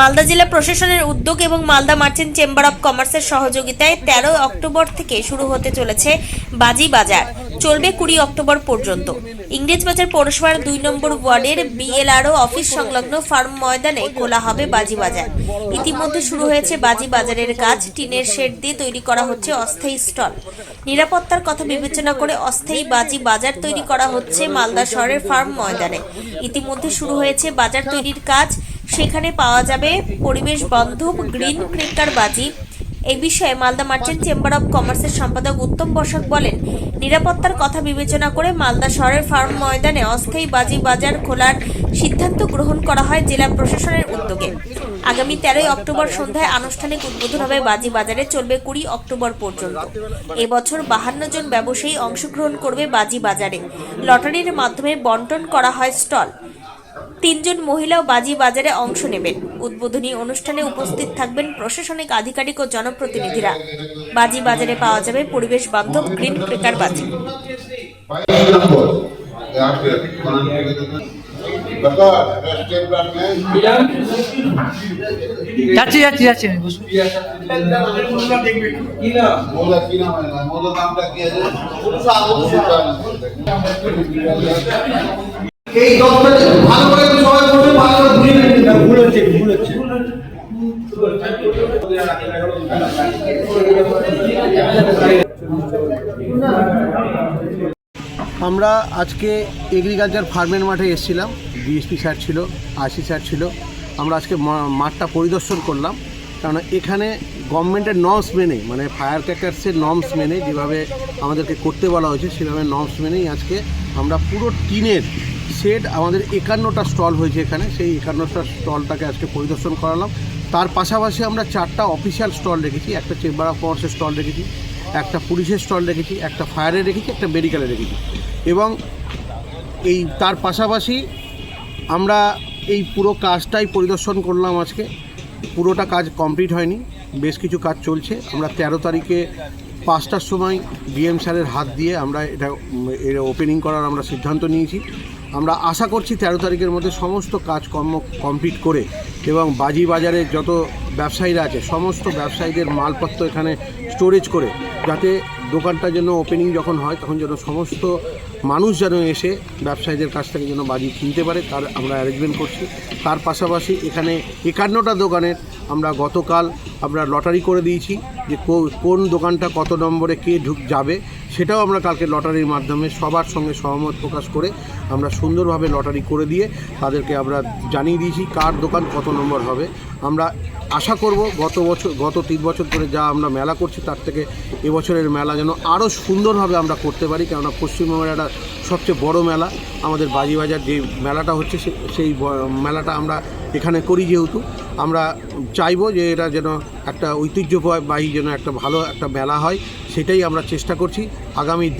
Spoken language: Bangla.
মালদা জেলা প্রশাসনের উদ্যোগ এবং মালদা মার্চেন্ট চেম্বার অব কমার্সের সহযোগিতায় তেরো অক্টোবর থেকে শুরু হতে চলেছে বাজি বাজার। চলবে কুড়ি অক্টোবর পর্যন্ত। ইংরেজবাজার পৌরসভার দুই নম্বর ওয়ার্ডের বিএলআরও অফিস সংলগ্ন ফার্ম ময়দানে খোলা হবে বাজি বাজার। ইতিমধ্যে শুরু হয়েছে বাজি বাজারের কাজ। টিনের শেড দিয়ে তৈরি করা হচ্ছে অস্থায়ী স্টল। নিরাপত্তার কথা বিবেচনা করে অস্থায়ী বাজি বাজার তৈরি করা হচ্ছে মালদা শহরের ফার্ম ময়দানে। ইতিমধ্যে শুরু হয়েছে বাজার তৈরির কাজ। সেখানে পাওয়া যাবে পরিবেশ বান্ধব গ্রিন ক্রেকার বাজি। এই বিষয়ে মালদা মার্চেন্ট চেম্বার অব কমার্সের সম্পাদক উত্তম বসাক বলেন, নিরাপত্তার কথা বিবেচনা করে মালদা শহরের ফার্ম ময়দানে অস্থায়ী বাজি বাজার খোলার সিদ্ধান্ত গ্রহণ করা হয় জেলা প্রশাসনের উদ্যোগে। আগামী তেরোই অক্টোবর সন্ধ্যায় আনুষ্ঠানিক উদ্বোধন হবে বাজি বাজারে চলবে কুড়ি অক্টোবর পর্যন্ত। এবছর বাহান্ন জন ব্যবসায়ী অংশগ্রহণ করবে বাজি বাজারে। লটারির মাধ্যমে বন্টন করা হয় স্টল। তিনজন মহিলাও বাজি বাজারে অংশ নেবেন। উদ্বোধনী অনুষ্ঠানে উপস্থিত থাকবেন প্রশাসনিক আধিকারিক ও জনপ্রতিনিধিরা। বাজি বাজারে পাওয়া যাবে পরিবেশ বান্ধব গ্রিন ক্রেকার বাজি। যাচ্ছি যাচ্ছি যাচ্ছি আমি নামটা কি আছে? এই ভালো করে সবাই বসে ভালো করে বুঝে ভুল হচ্ছে ভুল হচ্ছে। আমরা আজকে এগ্রিকালচার ফার্মের মাঠে এসেছিলাম। ডিএসপি স্যার ছিল আশি স্যার ছিল। আমরা আজকে মা- মাঠটা পরিদর্শন করলাম। কারণ এখানে গভর্নমেন্টের নর্মস মেনে মানে ফায়ার ক্র্যাকার্সের নর্মস মেনে যেভাবে আমাদেরকে করতে বলা হয়েছে সেভাবে নর্মস মেনেই আজকে আমরা পুরো টিনের সেট আমাদের একান্নটা স্টল হয়েছে এখানে। সেই একান্নটা স্টলটাকে আজকে পরিদর্শন করালাম। তার পাশাপাশি আমরা চারটা অফিসিয়াল স্টল রেখেছি। একটা চেম্বার অফ কমার্সের স্টল রেখেছি, একটা পুলিশের স্টল রেখেছি, একটা ফায়ারে রেখেছি, একটা মেডিকেলে রেখেছি। এবং এই তার পাশাপাশি আমরা এই পুরো কাজটাই পরিদর্শন করলাম আজকে। পুরোটা কাজ কমপ্লিট হয়নি। বেশ কিছু কাজ চলছে। আমরা তেরো তারিখে পাঁচটার সময় ডিএম স্যারের হাত দিয়ে আমরা এটা এর ওপেনিং করার আমরা সিদ্ধান্ত নিয়েছি। আমরা আশা করছি তেরো তারিখের মধ্যে সমস্ত কাজকর্ম কমপ্লিট করে এবং বাজি বাজারে যত ব্যবসায়ীরা আছে, সমস্ত ব্যবসায়ীদের মালপত্র এখানে স্টোরেজ করে যাতে দোকানটা যেন ওপেনিং যখন হয়, তখন যেন সমস্ত মানুষ যেন এসে ব্যবসায়ীদের কাছ থেকে যেন বাজি কিনতে পারে, তার আমরা অ্যারেঞ্জমেন্ট করছি। তার পাশাপাশি এখানে একান্নটা দোকানের আমরা গতকাল আমরা লটারি করে দিয়েছি যে কোন দোকানটা কত নম্বরে কে ঢুক, যাবে। সেটাও আমরা কালকে লটারির মাধ্যমে সবার সঙ্গে সহমত প্রকাশ করে আমরা সুন্দরভাবে লটারি করে দিয়ে তাদেরকে আমরা জানিয়ে দিয়েছি কার দোকান কত নম্বর হবে। আমরা আশা করব গত বছর, গত তিন বছর ধরে যা আমরা মেলা করছি তার থেকে এবছরের মেলা যেন আরও সুন্দরভাবে আমরা করতে পারি। কেননা পশ্চিমবঙ্গের একটা সবচেয়ে বড় মেলা। আমাদের বাজিবাজার যে মেলাটা হচ্ছে সেই মেলাটা আমরা এখানে করি যেহেতু। আমরা চাইব যে এটা যেন একটা ঐতিহ্যবাহী যেন একটা ভালো একটা মেলা হয়, সেটাই আমরা চেষ্টা করছি। আগামী